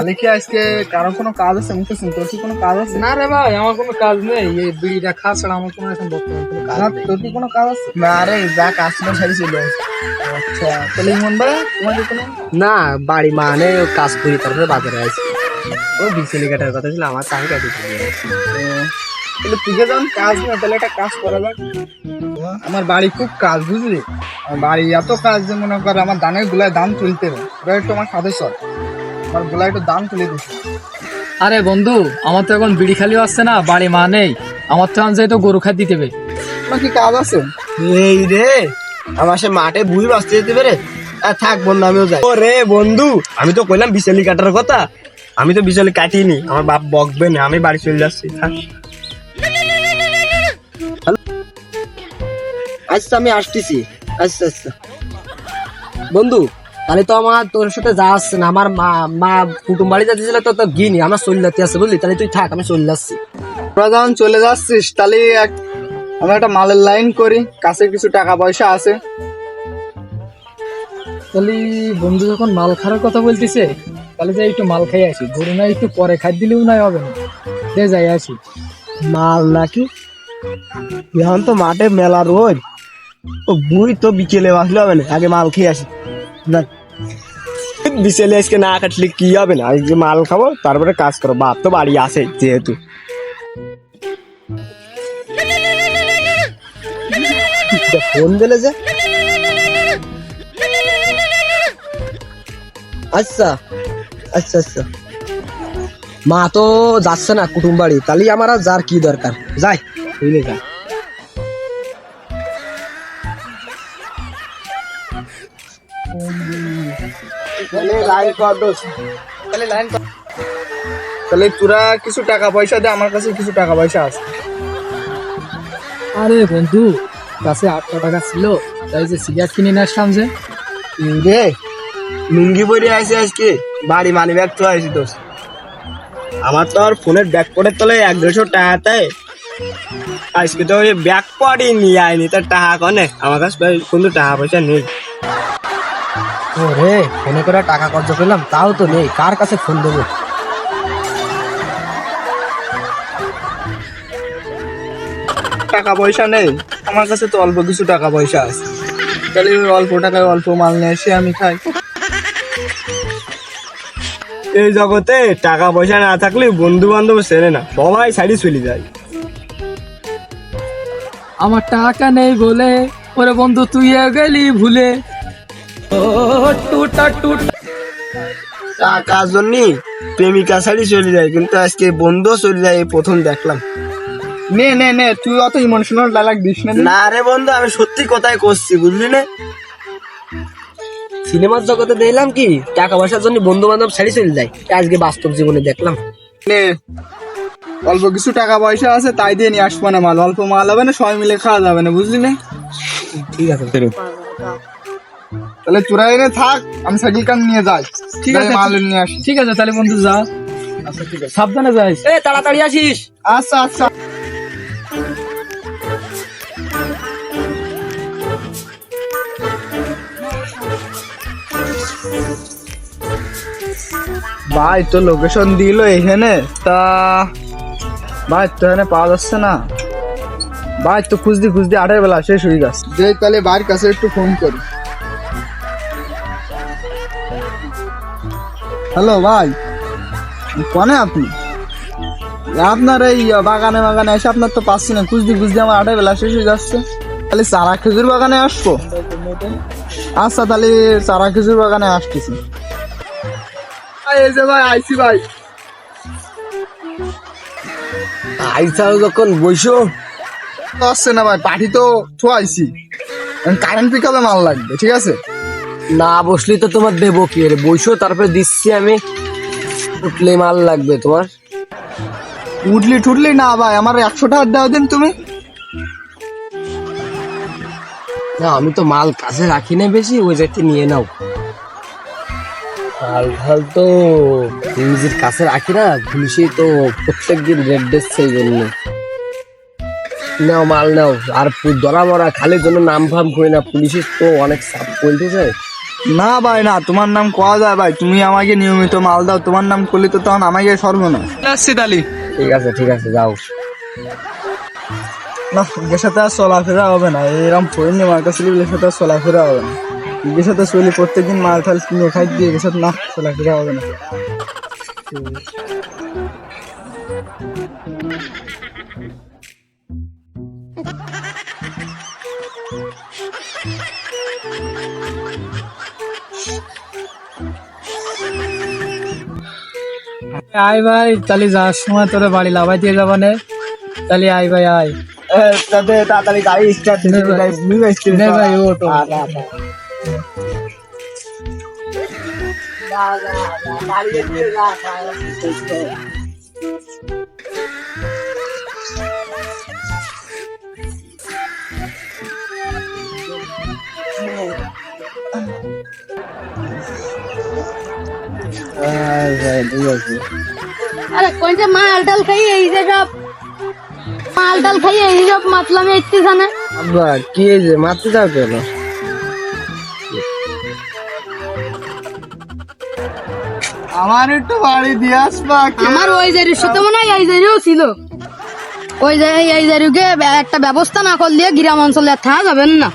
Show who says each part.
Speaker 1: তাহলে কি আজকে কারও কোনো কাজ আছে? মুখে তোর কি কোনো কাজ আছে?
Speaker 2: না রে ভাই আমার কোনো কাজ নেই। এই বিড়িটা খা ছাড়া আমার কোনো এখন বর্তমানে কোনো কাজ
Speaker 1: না,
Speaker 2: নেই।
Speaker 1: তোর কি কোনো কাজ আছে?
Speaker 3: না রে যা কাজ ছিল আসে
Speaker 1: আচ্ছা তাহলে ইমন ভাই তোমার কোনো
Speaker 2: না বাড়ি মানে কাজ করি তারপরে বাজারে আছি ও বিচেলি কাটার কথা ছিল আমার টাকা কাটি
Speaker 1: তাহলে তুই যখন কাজ না তাহলে একটা কাজ করা যাক। আমার বাড়ি খুব কাজ বুঝলি? আমার বাড়ি এত কাজ যে মনে কর আমার দানের গুলায় দাম তুলতে হবে। এবার একটু আমার সাথে চল। গুলায় একটু দাম তুলে দিচ্ছে
Speaker 2: আরে বন্ধু আমার তো এখন বিড়ি খালি আসছে না বাড়ি মা নেই। আমার তো আনছে তো গরু খাদ দিতে হবে।
Speaker 1: তোমার কি কাজ আছে?
Speaker 3: এই রে আমার সে মাঠে বুই বাঁচতে যেতে পারে। আর থাক বন্ধু আমিও যাই। ও রে বন্ধু আমি তো কইলাম বিশালি কাটার কথা। আমি তো বিশালি কাটিনি আমার বাপ বকবে না আমি বাড়ি চলে যাচ্ছি থাক।
Speaker 4: আচ্ছা আমি আসতেছি। আচ্ছা আচ্ছা। বন্ধু তাহলে তো আমার তোর সাথে যা আসছে না আমার মা মা কুটুম বাড়ি যাচ্ছিল তো তো গিনি আমার চলে যাতে আছে বুঝলি? তাহলে তুই থাক আমি চলে যাচ্ছি।
Speaker 1: তোরা যখন চলে যাচ্ছিস তাহলে এক আমরা একটা মালের লাইন করি কাছে কিছু টাকা পয়সা আছে।
Speaker 2: তাহলে বন্ধু যখন মাল খাওয়ার কথা বলতেছে তাহলে যাই একটু মাল খাই আসি। গরু না একটু পরে খাই দিলেও নাই হবে না। যে যাই আসি।
Speaker 3: মাল নাকি? এখন তো মাঠে মেলা রোদ ও বুই তো বিকেলে বাসলে হবে না আগে মাল খেয়ে আসি। না বিকেলে আজকে না কাটলে কি হবে না আজকে মাল খাব তারপরে কাজ করো বাপ তো বাড়ি আসে যেহেতু
Speaker 4: ফোন দিলে যে আচ্ছা আচ্ছা আচ্ছা মা তো যাচ্ছে না কুটুম বাড়ি তাহলে আমার আর যার কি দরকার যাই বুঝলি যা
Speaker 1: লাইন কর দোষ। তাহলে লাইন কর তাহলে তোরা কিছু টাকা পয়সা দে আমার কাছে কিছু টাকা পয়সা আছে।
Speaker 2: আরে বন্ধু কাছে আটশো টাকা ছিল তাই যে সিগারেট কিনে নিয়ে আসলাম যে।
Speaker 3: রে লুঙ্গি পরে আসে আজকে বাড়ি মানি ব্যাগ তো আসি দোষ। আমার তো আর ফোনের ব্যাগ পড়ে তোলে এক দেড়শো টাকাতে আজকে তো ওই ব্যাগ পড়ি নিয়ে আয়নি তার টাকা কনে? আমার কাছে কিন্তু টাকা পয়সা নেই।
Speaker 4: ও রে ফোনে করে টাকা খরচ করলাম তাও তো নেই কার কাছে ফোন দেবো?
Speaker 1: টাকা পয়সা নেই আমার কাছে তো অল্প কিছু টাকা পয়সা আছে। তাহলে ওই অল্প টাকায় অল্প মাল নিয়ে এসে আমি খাই।
Speaker 3: এই জগতে টাকা পয়সা না থাকলে বন্ধু বান্ধব সেরে না সবাই সাইডে চলে যায়।
Speaker 2: আমার টাকা নেই বলে ওরে বন্ধু তুই গেলি ভুলে। ও টুটা টুট।
Speaker 3: টাকার জন্য প্রেমিকা সাইডে চলে যায় কিন্তু আজকে বন্ধু চলে যায় এই প্রথম দেখলাম।
Speaker 1: নে নে নে তুই অত ইমোশনাল ডায়লগ দিস না
Speaker 3: না। রে বন্ধু আমি সত্যি কথাই করছি বুঝলি না?
Speaker 4: সিনেমার জগতে দেখলাম কি টাকা পয়সার জন্য বন্ধু বান্ধব ছাড়ি চলে যায় আজকে বাস্তব জীবনে দেখলাম।
Speaker 1: নে অল্প কিছু টাকা পয়সা আছে তাই দিয়ে নিয়ে আসব না মাল অল্প মাল হবে না সবাই মিলে খাওয়া যাবে না বুঝলি না?
Speaker 4: ঠিক আছে।
Speaker 1: তাহলে তোরা এনে থাক আমি সাইকেল কান নিয়ে যাই। ঠিক আছে মাল নিয়ে আসি।
Speaker 2: ঠিক আছে তাহলে বন্ধু যা
Speaker 1: আচ্ছা ঠিক আছে।
Speaker 2: সাবধানে যাইস
Speaker 4: এ তাড়াতাড়ি আসিস।
Speaker 1: আচ্ছা আচ্ছা। ভাই তো লোকেশন দিল এখানে তা ভাই তো এখানে পাওয়া যাচ্ছে না। ভাই তো খুঁজদি খুঁজদি আটের বেলা শেষ হয়ে যাচ্ছে যে তাহলে বাড়ির কাছে একটু ফোন করি। হ্যালো ভাই, কনে আপনি? আপনার এই বাগানে বাগানে এসে আপনার তো পাচ্ছি না খুঁজদি খুঁজদি আমার আটের বেলা শেষ হয়ে যাচ্ছে। তাহলে চারা খেজুর বাগানে আসব? আচ্ছা তাহলে চারা খেজুর বাগানে আসতেছি। ঠিক আছে?
Speaker 4: না বসলি তো তোমার দেবো কি রে? বইসো তারপরে দিচ্ছি আমি। উঠলে মাল লাগবে তোমার।
Speaker 1: উঠলি ঠুটলি না ভাই আমার একশো টাকা দাও দিন তুমি।
Speaker 4: না আমি তো মাল কাছে রাখি না বেশি ওই যাতে নিয়ে নাও। মাল ঢাল তো নিজের কাছে রাখি না পুলিশে তো প্রত্যেক দিন রেড ডেস সেই জন্য। নাও মাল নাও আর ধরা মরা খালির জন্য নাম ফাম করি না পুলিশের তো অনেক চাপ পড়তে যায়
Speaker 1: না ভাই না তোমার নাম কওয়া যায় ভাই? তুমি আমাকে নিয়মিত মাল দাও তোমার নাম করলে তো তখন আমাকে সর্বনা আসছি তালি।
Speaker 4: ঠিক আছে ঠিক আছে যাও।
Speaker 1: না এর সাথে আর চলাফেরা হবে না এরকম নিয়ে মালটা ছিল এর সাথে আর চলাফেরা হবে না। এর সাথে চলি প্রত্যেকদিন মাল ঠাল কিনে খাই দিয়ে এর সাথে না চলাফেরা হবে না।
Speaker 2: আয় ভাই তাহলে যাওয়ার সময় তোরে বাড়ি লাভাই দিয়ে যাবানে তাহলে আয় ভাই আয়
Speaker 3: এ, তাতে তাড়াতাড়ি গাড়ি স্টার্ট
Speaker 2: নে ভাই। নে ভাই ও তো
Speaker 5: আরে কোনটা মাল ডাল খাই এই যে সব মাল ডাল খাই এই সব মাতলামে ইচ্ছে না
Speaker 4: আব্বা কি এই যে মারতে যাও কেন?
Speaker 1: আমার একটু বাড়ি দিয়ে আসবা
Speaker 5: আমার ওই জারির সাথে মনে হয় এই জারিও ছিল। ওই যে এই জারিকে একটা ব্যবস্থা না করলে গ্রাম অঞ্চলে আর থাকা যাবেন না।